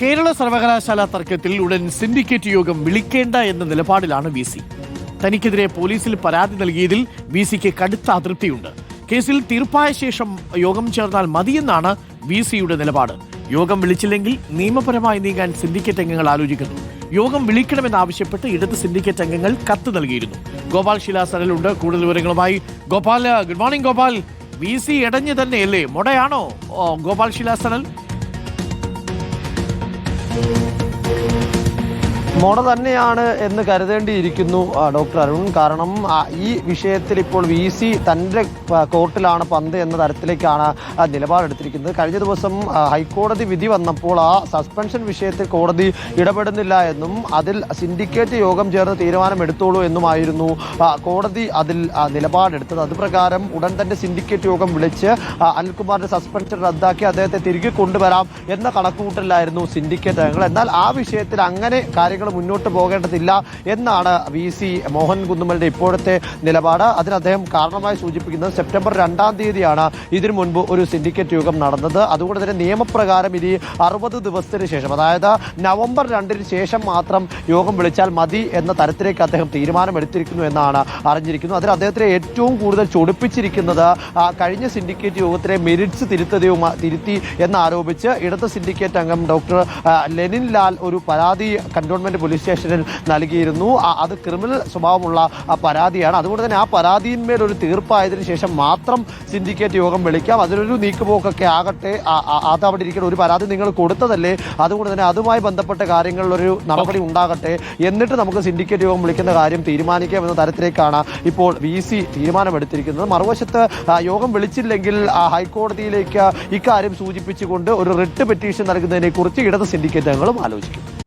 കേരള സർവകലാശാല തർക്കത്തിൽ ഉടൻ സിൻഡിക്കേറ്റ് യോഗം വിളിക്കേണ്ട എന്ന നിലപാടിലാണ് വി സി. തനിക്കെതിരെ പോലീസിൽ പരാതി നൽകിയതിൽ വി സിക്ക് കടുത്ത അതൃപ്തിയുണ്ട്. കേസിൽ തീർപ്പായ ശേഷം യോഗം ചേർന്നാൽ മതിയെന്നാണ് വി സിയുടെ നിലപാട്. യോഗം വിളിച്ചില്ലെങ്കിൽ നിയമപരമായി നീങ്ങാൻ സിൻഡിക്കേറ്റ് അംഗങ്ങൾ ആലോചിക്കുന്നു. യോഗം വിളിക്കണമെന്നാവശ്യപ്പെട്ട് ഇടത് സിൻഡിക്കേറ്റ് അംഗങ്ങൾ കത്ത് നൽകിയിരുന്നു. ഗോപാൽ ശിലാസനലുണ്ട് കൂടുതൽ വിവരങ്ങളുമായി Gopal good morning Gopal. V C ഇടഞ്ഞു തന്നെയല്ലേ? മുടയാണോ? ഗോപാൽ Música മോഡ തന്നെയാണ് എന്ന് കരുതേണ്ടിയിരിക്കുന്നു ഡോക്ടർ അരുൺ. കാരണം ഈ വിഷയത്തിൽ ഇപ്പോൾ വി സി തന്റെ കോർട്ടിലാണ് പന്ത് എന്ന തരത്തിലേക്കാണ് നിലപാടെടുത്തിരിക്കുന്നത്. കഴിഞ്ഞ ദിവസം ഹൈക്കോടതി വിധി വന്നപ്പോൾ ആ സസ്പെൻഷൻ വിഷയത്തിൽ കോടതി ഇടപെടുന്നില്ല എന്നും അതിൽ സിൻഡിക്കേറ്റ് യോഗം ചേർന്ന് തീരുമാനമെടുത്തോളൂ എന്നുമായിരുന്നു കോടതി അതിൽ നിലപാടെടുത്തത്. അതുപ്രകാരം ഉടൻ തന്നെ സിൻഡിക്കേറ്റ് യോഗം വിളിച്ച് അനിൽകുമാറിന്റെ സസ്പെൻഷൻ റദ്ദാക്കി അദ്ദേഹത്തെ തിരികെ കൊണ്ടുവരാം എന്ന കണക്കുകൂട്ടലായിരുന്നു സിൻഡിക്കേറ്റ് അംഗങ്ങൾ എന്നാൽ ആ വിഷയത്തിൽ അങ്ങനെ കാര്യങ്ങൾ മുന്നോട്ട് പോകേണ്ടതില്ല എന്നാണ് വി സി മോഹൻ കുന്നുമലിന്റെ ഇപ്പോഴത്തെ നിലപാട്. അതിന് അദ്ദേഹം കാരണമായി സൂചിപ്പിക്കുന്നത് സെപ്റ്റംബർ രണ്ടാം തീയതിയാണ് ഇതിനു മുൻപ് ഒരു സിൻഡിക്കേറ്റ് യോഗം നടന്നത്. അതുകൊണ്ട് തന്നെ നിയമപ്രകാരം ഇനി അറുപത് ദിവസത്തിന് ശേഷം അതായത് നവംബർ രണ്ടിന് ശേഷം മാത്രം യോഗം വിളിച്ചാൽ മതി എന്ന തരത്തിലേക്ക് അദ്ദേഹം തീരുമാനമെടുത്തിരിക്കുന്നു എന്നാണ് അറിഞ്ഞിരിക്കുന്നത്. അതിൽ അദ്ദേഹത്തിനെ ഏറ്റവും കൂടുതൽ ചൊടിപ്പിച്ചിരിക്കുന്നത് കഴിഞ്ഞ സിൻഡിക്കേറ്റ് യോഗത്തിലെ മെരിറ്റ്സ് തിരുത്തതയും തിരുത്തി എന്നാരോപിച്ച് ഇടത് സിൻഡിക്കേറ്റ് അംഗം ഡോക്ടർ ലെനിൻ ലാൽ ഒരു പരാതി കന്റോൺമെന്റ് പോലീസ് സ്റ്റേഷനിൽ നൽകിയിരുന്നു. അത് ക്രിമിനൽ സ്വഭാവമുള്ള പരാതിയാണ്. അതുകൊണ്ട് തന്നെ ആ പരാതിയിന്മേൽ ഒരു തീർപ്പായതിനു ശേഷം മാത്രം സിൻഡിക്കേറ്റ് യോഗം വിളിക്കാം. അതിനൊരു നീക്കുപോക്കൊക്കെ ആകട്ടെ അതവിടെ അവിടെ ഒരു പരാതി നിങ്ങൾ കൊടുത്തതല്ലേ? അതുകൊണ്ട് തന്നെ അതുമായി ബന്ധപ്പെട്ട കാര്യങ്ങളിലൊരു നടപടി ഉണ്ടാകട്ടെ എന്നിട്ട് നമുക്ക് സിൻഡിക്കേറ്റ് യോഗം വിളിക്കുന്ന കാര്യം തീരുമാനിക്കാം എന്ന തരത്തിലേക്കാണ് ഇപ്പോൾ വി സി തീരുമാനമെടുത്തിരിക്കുന്നത്. മറുവശത്ത് യോഗം വിളിച്ചില്ലെങ്കിൽ ഹൈക്കോടതിയിലേക്ക് ഇക്കാര്യം സൂചിപ്പിച്ചുകൊണ്ട് ഒരു റിട്ട് പെറ്റീഷൻ നൽകുന്നതിനെ കുറിച്ച് ഇടത് സിൻഡിക്കേറ്റ് അംഗങ്ങളും ആലോചിക്കും.